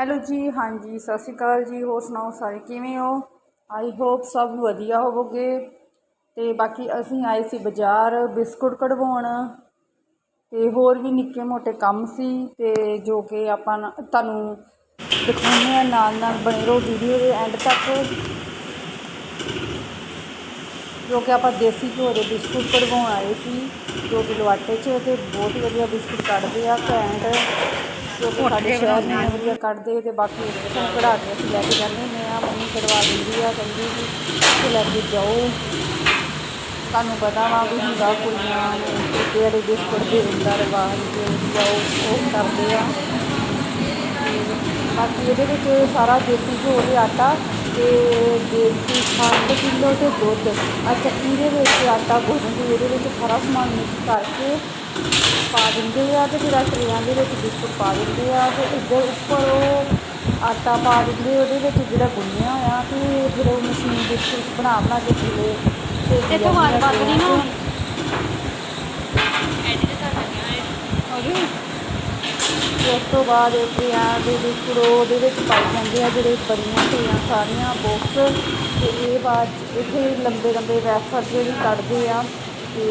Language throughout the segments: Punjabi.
ਹੈਲੋ ਜੀ, ਹਾਂਜੀ, ਸਤਿ ਸ਼੍ਰੀ ਅਕਾਲ ਜੀ, ਹੋਰ ਸੁਣਾਓ ਸਾਰੇ ਕਿਵੇਂ ਹੋ? ਆਈ ਹੋਪ ਸਭ ਵਧੀਆ ਹੋਵੋਗੇ। ਤੇ ਬਾਕੀ ਅਸੀਂ ਆਏ ਸੀ ਬਾਜ਼ਾਰ ਬਿਸਕੁਟ ਕਢਵਾਉਣ। ਤੇ ਹੋਰ ਵੀ ਨਿੱਕੇ ਮੋਟੇ ਕੰਮ ਸੀ, ਤੇ ਜੋ ਕਿ ਆਪਾਂ ਤੁਹਾਨੂੰ ਦਿਖਾਉਂਦੇ ਆ ਨਾਲ ਨਾਲ ਬਣੇ ਰਹੋ ਵੀਡੀਓ ਦੇ ਐਂਡ ਤੱਕ। ਜੋ ਕਿ ਆਪਾਂ ਦੇਸੀ ਘਿਓ ਦੇ ਬਿਸਕੁਟ ਕਢਵਾਉਣ ਆਏ ਸੀ, ਜੋ ਕਿ ਲਵਾਟੇ 'ਚ, ਤੇ ਬਹੁਤ ਹੀ ਵਧੀਆ ਬਿਸਕੁਟ ਕੱਢਦੇ ਆ, ਘੈਂਟ। ਜੋ ਕਿ ਸਾਡੇ ਸ਼ਹਿਰ ਨੇ ਵਧੀਆ ਕੱਢਦੇ ਤੇ ਬਾਕੀ ਇੱਥੋਂ ਕਢਾ ਕੇ ਅਸੀਂ ਲੈ ਕੇ ਜਾਂਦੇ ਹੁੰਦੇ ਆ ਮੰਮੀ ਕਢਵਾ ਦਿੰਦੀ ਆ, ਕਹਿੰਦੀ ਵੀ ਇੱਥੇ ਲੈ ਕੇ ਜਾਓ। ਤੁਹਾਨੂੰ ਪਤਾ ਵਾ ਵੀ ਹੁੰਦਾ ਕੁੜੀਆਂ ਨੂੰ ਟਿੱਕੇ ਬਿਸਕੁਟ ਦੇ ਹੁੰਦਾ ਰਿਵਾਜ ਜੋ ਜਾਓ, ਉਹ ਕਰਦੇ ਆ। ਬਾਕੀ ਇਹਦੇ ਵਿੱਚ ਸਾਰਾ ਦੇਸੀ ਘਿਓ ਦੇ ਆਟਾ ਤੇ ਦੇਸੀ ਖੰਡ ਕਿਲੋ ਤੇ ਦੁੱਧ ਆ ਚੱਕੀ ਦੇ ਵਿੱਚ ਆਟਾ ਗੁੰਨ੍ਹਦੇ ਇਹਦੇ ਵਿੱਚ ਸਾਰਾ ਸਮਾਨ ਮਿਕਸ ਕਰਕੇ ਪਾ ਦਿੰਦੇ ਆ ਤੇ ਫਿਰ ਟਰੇਆਂ ਦੇ ਵਿੱਚ ਬਿਸਕੁਟ ਪਾ ਦਿੰਦੇ ਆ ਤੇ ਇੱਧਰ ਉੱਪਰ ਉਹ ਆਟਾ ਪਾ ਦਿੰਦੇ ਉਹਦੇ ਵਿੱਚ ਜਿਹੜਾ ਗੁੰਨਿਆ ਹੋਇਆ ਤੇ ਫਿਰ ਉਹ ਮਸ਼ੀਨ ਬਿਸਕੁਟ ਬਣਾ ਬਣਾ ਕੇ ਥੱਲੇ ਤੇ ਇੱਥੋਂ ਆਵਾਜ਼ ਵੱਧ ਰਹੀ ਨਾ। ਹੋ ਗਈ ਤੇ ਉਸ ਤੋਂ ਬਾਅਦ ਇੱਥੇ ਆ ਦੇ ਬਿਸਕੁਟ ਉਹਦੇ ਵਿੱਚ ਪਾਈ ਜਾਂਦੇ ਆ ਜਿਹੜੇ ਬੜੀਆਂ ਹੋਈਆਂ ਸਾਰੀਆਂ ਬਾਕਸ ਤੇ ਇਹ ਬਾਅਦ ਇੱਥੇ ਲੰਬੇ ਲੰਬੇ ਵੈਫਰ ਜਿਹੜੇ ਕੱਢਦੇ ਆ ਤੇ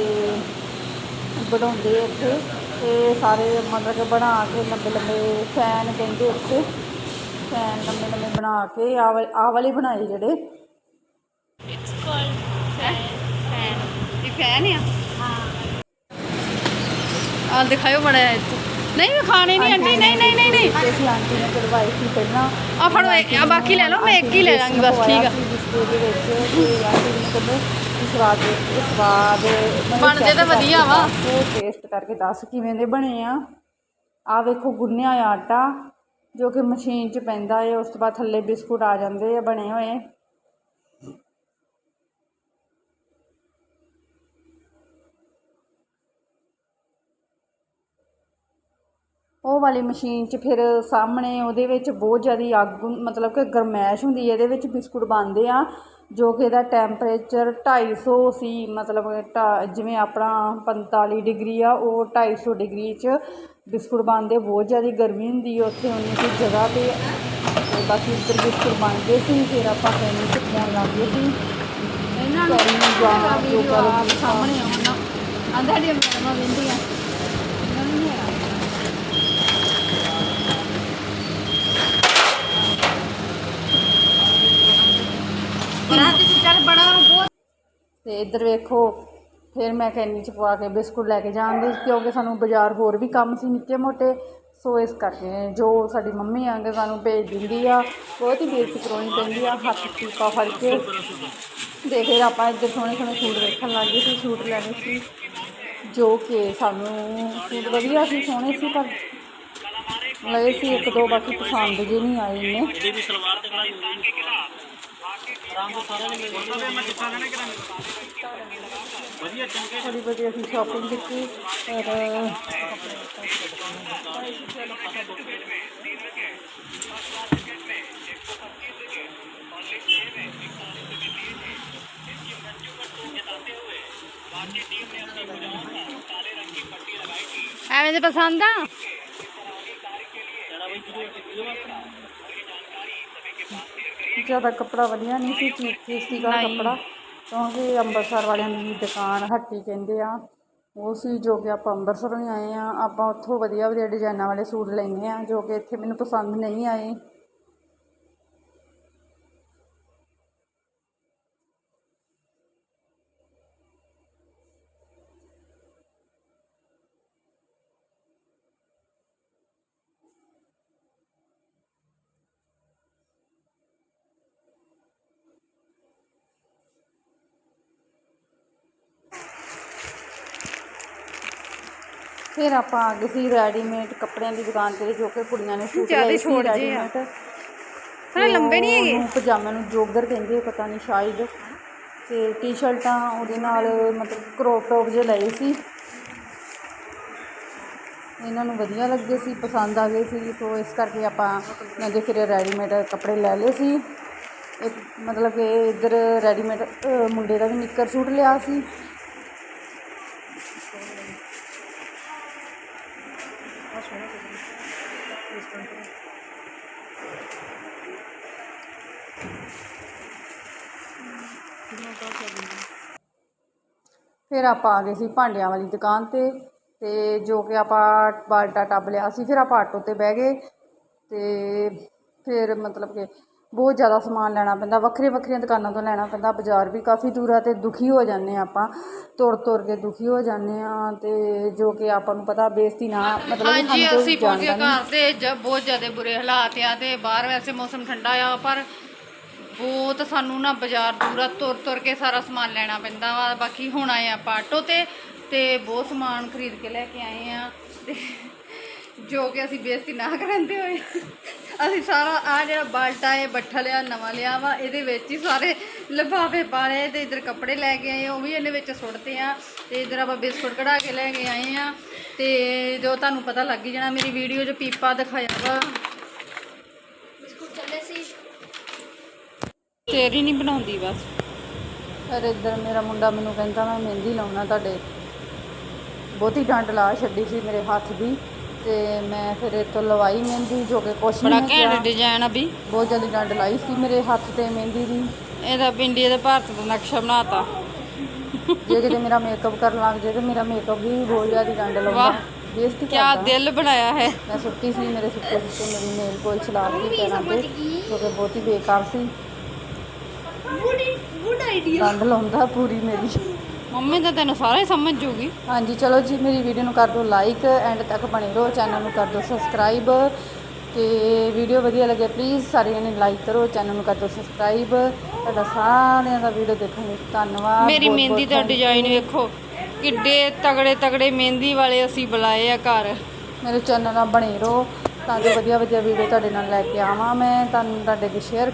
ਬਣਾਉਂਦੇ ਇੱਥੇ। ਤੇ ਸਾਰੇ ਮਤਲਬ ਕਿ ਬਣਾ ਕੇ ਲੰਬੇ ਲੰਬੇ ਫੈਨ ਕਹਿੰਦੇ ਇੱਥੇ ਫੈਨ ਲੰਬੇ ਲੰਬੇ ਬਣਾ ਕੇ ਆਹ ਵਾਲੇ ਬਣਾਏ ਜਿਹੜੇ। Called fan. fan. ਇਹ ਫੈਨ ਆ? ਆ ਦਿਖਾਓ ਬੜਾ ਨਹੀਂ ਮੈਂ ਖਾਣੇ ਨਹੀਂ ਆਂਟੀ ਨਹੀਂ ਨਹੀਂ ਨਹੀਂ ਨਹੀਂ। ਅਸੀਂ ਆਂਟੀ ਨੇ ਕਢਵਾਈ ਸੀ ਪਹਿਲਾਂ। ਆ ਫੜੋ ਇੱਕ- ਆ ਬਾਕੀ ਲੈ ਲਓ ਮੈਂ ਇੱਕ ਹੀ ਲੈ ਲਾਂਗੀ ਬਸ ਠੀਕ ਆ। ਬਿਸਕੁਟ ਦੇ ਵਿੱਚ ਤੇ ਆਂਟੀ ਨੇ ਕਹਿੰਦੇ ਸਵਾਦ ਸਵਾਦ ਵਧੀਆ ਵਾ। ਦੱਸ, ਟੇਸਟ ਕਰਕੇ ਦੱਸ ਕਿਵੇਂ ਦੇ ਬਣੇ ਆ। ਆ ਵੇਖੋ ਗੁੰਨਿਆ ਆਟਾ ਜੋ ਕਿ ਮਸ਼ੀਨ 'ਚ ਪੈਂਦਾ ਹੈ ਉਸ ਤੋਂ ਬਾਅਦ ਥੱਲੇ ਬਿਸਕੁਟ ਆ ਜਾਂਦੇ ਆ ਬਣੇ ਹੋਏ। ਉਹ ਵਾਲੀ ਮਸ਼ੀਨ 'ਚ ਫਿਰ ਸਾਹਮਣੇ ਉਹਦੇ ਵਿੱਚ ਬਹੁਤ ਜ਼ਿਆਦਾ ਅੱਗ ਮਤਲਬ ਕਿ ਗਰਮੈਸ਼ ਹੁੰਦੀ ਹੈ ਇਹਦੇ ਵਿੱਚ ਬਿਸਕੁਟ ਬਣਦੇ ਆ ਜੋ ਕਿ ਇਹਦਾ ਟੈਂਪਰੇਚਰ 250 ਸੀ ਮਤਲਬ ਕਿ ਢਾ- ਜਿਵੇਂ ਆਪਣਾ 45 ਡਿਗਰੀ ਆ ਉਹ 250 ਡਿਗਰੀ 'ਚ ਬਿਸਕੁਟ ਬਣਦੇ ਬਹੁਤ ਜ਼ਿਆਦਾ ਗਰਮੀ ਹੁੰਦੀ ਹੈ ਉੱਥੇ ਉਨੀ ਕੁ ਜਗ੍ਹਾ 'ਤੇ ਬਾਕੀ ਉੱਧਰ ਬਿਸਕੁਟ ਬਣ ਗਏ ਸੀ ਫਿਰ ਆਪਾਂ ਕੈਨੀ 'ਚ ਪਾਉਣ ਲੱਗ ਗਏ ਸੀ। ਇਹਨਾਂ ਨੂੰ ਸਾਹਮਣੇ ਆਉਣਾ ਆਂਦਾ ਡੀ ਮੈਡਮਾਂ ਵਿੰਦੀਆਂ। ਇਹਨਾਂ ਨੂੰ ਨਹੀਂ ਤੇ ਇੱਧਰ ਵੇਖੋ, ਫਿਰ ਮੈਂ ਕੈਨੀ ਚ ਪਵਾ ਕੇ ਬਿਸਕੁਟ ਲੈ ਕੇ ਜਾਣਦੇ ਕਿਉਂਕਿ ਸਾਨੂੰ ਬਾਜ਼ਾਰ ਹੋਰ ਵੀ ਕੰਮ ਸੀ ਨਿੱਕੇ ਮੋਟੇ, ਸੋ ਇਸ ਕਰਕੇ ਜੋ ਸਾਡੀ ਮੰਮੀ ਆਂਗੇ ਸਾਨੂੰ ਭੇਜ ਦਿੰਦੀ ਆ, ਬਹੁਤ ਹੀ ਬੇਇੱਜ਼ਤੀ ਕਰਾਉਣੀ ਪੈਂਦੀ ਆ, ਹੱਥ ਟੀਪਾ ਫੜ ਕੇ। ਤੇ ਫਿਰ ਆਪਾਂ ਇੱਧਰ ਸੋਹਣੇ ਸੋਹਣੇ ਸੂਟ ਵੇਖਣ ਲੱਗ ਗਏ ਸੀ, ਸੂਟ ਲੈਣੇ ਸੀ, ਜੋ ਕਿ ਸਾਨੂੰ ਸੂਟ ਵਧੀਆ ਸੀ, ਸੋਹਣੇ ਸੀ, ਪਰ ਲਏ ਸੀ, ਇੱਕ ਦੋ ਬਾਕੀ ਪਸੰਦ ਜੇ ਨਹੀਂ ਆਏ ਨੇ ਇਹਦੀ ਵੀ ਸਲਵਾਰ ਤੇ ਕਢਾਈ ਹੋਈ ਰੰਗ ਸਾਰਿਆਂ ਨੇ ਮਿਲ ਜਾਂਦਾ ਮੈਂ ਕਿੱਥਾ ਲੈਣਾ ਕਿ ਵਧੀਆ ਚੰਗੇ ਬੜੀ ਅਸੀਂ ਸ਼ਾਪਿੰਗ ਕੀਤੀ, ਪਰ, ਐਵੇਂ ਦੇ ਪਸੰਦ ਆ? ਜ਼ਿਆਦਾ ਕੱਪੜਾ ਵਧੀਆ ਨਹੀਂ ਸੀ ਠੀਕ ਠੀਕ ਸੀਗਾ। ਕੱਪੜਾ। ਕਿਉਂਕਿ ਅੰਮ੍ਰਿਤਸਰ ਵਾਲਿਆਂ ਦੀ ਦੁਕਾਨ ਹੱਟੀ ਕਹਿੰਦੇ ਆ। ਉਹ ਸੀ ਜੋ ਕਿ ਆਪਾਂ ਅੰਮ੍ਰਿਤਸਰੋਂ ਹੀ ਆਏ ਆ। ਆਪਾਂ ਉੱਥੋਂ ਵਧੀਆ ਵਧੀਆ ਡਿਜ਼ਾਈਨਾਂ ਵਾਲੇ ਸੂਟ ਲੈਂਦੇ ਆ ਜੋ ਕਿ ਇੱਥੇ ਮੈਨੂੰ ਪਸੰਦ ਨਹੀਂ ਆਏ। ਫਿਰ ਆਪਾਂ ਆ ਗਏ ਸੀ ਰੈਡੀਮੇਡ ਕੱਪੜਿਆਂ ਦੀ ਦੁਕਾਨ ਤੇ ਜੋ ਕਿ ਕੁੜੀਆਂ ਨੇ ਸੂਟ ਜ਼ਿਆਦਾ ਲਏ ਸੀ ਛੋਟ ਜਿਹੇ ਆ। ਰੈਡੀਮੇਡ ਥੋੜੇ ਲੰਬੇ ਨਹੀਂ ਹੈਗੇ? ਉਹਨੂੰ ਪਜਾਮੇ ਨੂੰ ਜੋਗਰ ਕਹਿੰਦੇ ਆ, ਪਤਾ ਨਹੀਂ ਸ਼ਾਇਦ। ਤੇ ਟੀ-ਸ਼ਰਟਾਂ ਉਹਦੇ ਨਾਲ ਮਤਲਬ ਕਰੋਪ ਟੌਪ ਜੇ ਲਏ ਸੀ। ਇਹਨਾਂ ਨੂੰ ਵਧੀਆ ਲੱਗੇ ਸੀ ਪਸੰਦ ਆ ਗਏ ਸੀ। ਸੋ ਇਸ ਕਰਕੇ ਆਪਾਂ ਨਦੇ ਫਿਰ ਰੈਡੀਮੇਡ ਕੱਪੜੇ ਲੈ ਲਏ ਸੀ। ਇੱਕ ਮਤਲਬ ਕਿ ਇੱਧਰ ਰੈਡੀਮੇਡ ਮੁੰਡੇ ਦਾ ਵੀ ਨਿੱਕਰ ਸੂਟ ਲਿਆ ਸੀ। ਫਿਰ ਆਪਾਂ ਆ ਗਏ ਸੀ ਭਾਂਡਿਆਂ ਵਾਲੀ ਦੁਕਾਨ ਤੇ ਤੇ ਜੋ ਕਿ ਆਪਾਂ ਬਾਲਟਾ ਟੱਬ ਲਿਆ ਸੀ ਫਿਰ ਆਪਾਂ ਆਟੋ ਤੇ ਬਹਿ ਗਏ ਤੇ ਫਿਰ ਮਤਲਬ ਕਿ ਬਹੁਤ ਜ਼ਿਆਦਾ ਸਮਾਨ ਲੈਣਾ ਪੈਂਦਾ ਵੱਖਰੀਆਂ ਵੱਖਰੀਆਂ ਦੁਕਾਨਾਂ ਤੋਂ ਲੈਣਾ ਪੈਂਦਾ ਬਾਜ਼ਾਰ ਵੀ ਕਾਫੀ ਦੂਰ ਆ ਤੇ ਦੁਖੀ ਹੋ ਜਾਂਦੇ ਹਾਂ ਆਪਾਂ ਤੁਰ ਤੁਰ ਕੇ ਦੁਖੀ ਹੋ ਜਾਂਦੇ ਆ ਤੇ ਜੋ ਕਿ ਆਪਾਂ ਨੂੰ ਪਤਾ ਬੇਇੱਜ਼ਤੀ ਨਾ ਮਤਲਬ ਹਾਂਜੀ ਅਸੀਂ ਪਹੁੰਚ ਗਏ ਘਰ ਤੇ ਜ ਬਹੁਤ ਜ਼ਿਆਦਾ ਬੁਰੇ ਹਾਲਾਤ ਆ ਤੇ ਬਾਹਰ ਵੈਸੇ ਮੌਸਮ ਠੰਡਾ ਆ ਪਰ ਬਹੁਤ ਸਾਨੂੰ ਨਾ ਬਾਜ਼ਾਰ ਦੂਰਾ ਤੁਰ ਤੁਰ ਕੇ ਸਾਰਾ ਸਮਾਨ ਲੈਣਾ ਪੈਂਦਾ ਵਾ, ਬਾਕੀ ਹੁਣ ਆਏ ਆਪਾਂ ਆਟੋ ਤੇ ਤੇ ਬਹੁਤ ਸਮਾਨ ਖਰੀਦ ਕੇ ਲੈ ਕੇ ਆਏ ਆ। ਤੇ ਜੋ ਕਿ ਅਸੀਂ ਬੇਇੱਜ਼ਤੀ ਨਾ ਕਰਾਂਦੇ ਹੋਏ। ਅਸੀਂ ਸਾਰਾ ਆ ਜਿਹੜਾ ਬਾਲਟਾ ਹੈ ਬੱਠਾ ਲਿਆ ਨਵਾਂ ਲਿਆ ਵਾ, ਇਹਦੇ ਵਿੱਚ ਹੀ ਸਾਰੇ ਲਿਫਾਫੇ ਪਾ ਲਏ ਤੇ ਇਧਰ ਕੱਪੜੇ ਲੈ ਕੇ ਆਏ, ਉਹ ਵੀ ਇਹਨੇ ਵਿੱਚ ਸੁੱਟਦੇ ਆ। ਤੇ ਇਧਰ ਆਪਾਂ ਬਿਸਕੁਟ ਕਢਾ ਕੇ ਲੈ ਕੇ ਆਏ ਆ। ਤੇ ਜੋ ਤੁਹਾਨੂੰ ਪਤਾ ਲੱਗ ਹੀ ਜਾਣਾ, ਮੇਰੀ ਵੀਡੀਓ 'ਚ ਪੀਪਾ ਦਿਖਾਇਆ ਵਾ ਤੇਰੀ ਨਹੀਂ ਬਣਾਉਂਦੀ ਬਸ। ਫਿਰ ਇੱਧਰ ਮੇਰਾ ਮੁੰਡਾ ਮੈਨੂੰ ਕਹਿੰਦਾ ਮੈਂ ਮਹਿੰਦੀ ਲਾਉਣਾ ਤੁਹਾਡੇ। ਬਹੁਤੀ ਡੰਡ ਲਾ ਛੱਡੀ ਸੀ ਮੇਰੇ ਹੱਥ ਦੀ ਤੇ ਮੈਂ ਫਿਰ ਇਹ ਤੋਂ ਲਵਾਈ ਮਹਿੰਦੀ ਜੋ ਕਿ ਕੁਛ ਬੜਾ ਨਹੀਂ ਘੈਂਟ ਕਿਹਾ। ਡਿਜ਼ਾਈਨ ਆ ਵੀ। ਬਹੁਤ ਜ਼ਿਆਦਾ ਡੰਡ ਲਾਈ ਸੀ ਮੇਰੇ ਹੱਥ ਤੇ ਮਹਿੰਦੀ ਦੀ। ਇਹਦਾ ਇੰਡੀਆ ਦੇ ਭਾਰਤ ਦਾ ਨਕਸ਼ਾ ਬਣਾਤਾ। ਜੇ ਕਿਤੇ ਮੇਰਾ ਮੇਕਅਪ ਕਰਨ ਲੱਗ ਜੇ ਤੇ ਮੇਰਾ ਮੇਕਅਪ ਵੀ ਬਹੁਤ ਜ਼ਿਆਦਾ ਡੰਡ ਲਾਉਂਦਾ। ਵਾਹ। ਬੇਇੱਜ਼ਤੀ ਕਿਆ ਕਰਦਾ ਦਿਲ ਬਣਾਇਆ ਹੈ। ਮੈਂ ਸੁੱਤੀ ਸੀ ਮੇਰੇ ਸੁੱਤੇ ਸੁੱਤੇ ਮੇਰੀ ਨੇਲ ਪੋਲਿਸ਼ ਲਾ ਦਿੱਤੀ ਪੈਰਾਂ ਤੇ ਜੋ ਕਿ ਬਹੁਤ ਹੀ ਬੇਕਾਰ ਸੀ। ਗੁੱਡ ਆਈਡੀਆ ਡੰਡ ਲਾਉਂਦਾ ਪੂਰੀ ਮੇਰੀ। ਮੰਮੀ ਤਾਂ ਤੈਨੂੰ ਸਾਰਾ ਹੀ ਸਮਝ ਜੂਗੀ। ਹਾਂਜੀ ਚਲੋ ਜੀ ਮੇਰੀ ਵੀਡੀਓ ਨੂੰ ਕਰ ਦਿਓ ਲਾਈਕ ਐਂਡ ਤੱਕ ਬਣੇ ਰਹੋ ਚੈਨਲ ਨੂੰ ਕਰ ਦਿਓ ਸਬਸਕ੍ਰਾਈਬ ਤੇ ਵੀਡੀਓ ਵਧੀਆ ਲੱਗੇ ਪਲੀਜ਼ ਸਾਰਿਆਂ ਨੇ ਲਾਈਕ ਕਰੋ ਚੈਨਲ ਨੂੰ ਕਰ ਦਿਓ ਸਬਸਕ੍ਰਾਈਬ ਤੁਹਾਡਾ ਸਾਰਿਆਂ ਦਾ ਵੀਡੀਓ ਦੇਖਣ ਲਈ ਧੰਨਵਾਦ ਮੇਰੀ ਮਹਿੰਦੀ ਦਾ thank you। ਡਿਜ਼ਾਈਨ ਵੇਖੋ ਕਿੱਡੇ ਤਗੜੇ ਤਗੜੇ ਮਹਿੰਦੀ ਵਾਲੇ ਅਸੀਂ ਬੁਲਾਏ ਆ ਘਰ। ਮੇਰੇ ਚੈਨਲ ਨਾਲ ਬਣੇ ਰਹੋ ਤਾਂ ਜੋ ਵਧੀਆ ਵਧੀਆ ਵੀਡੀਓ ਤੁਹਾਡੇ ਨਾਲ ਲੈ ਕੇ ਆਵਾਂ ਮੈਂ ਤੁਹਾਨੂੰ ਤੁਹਾਡੇ ਅੱਗੇ ਸ਼ੇਅਰ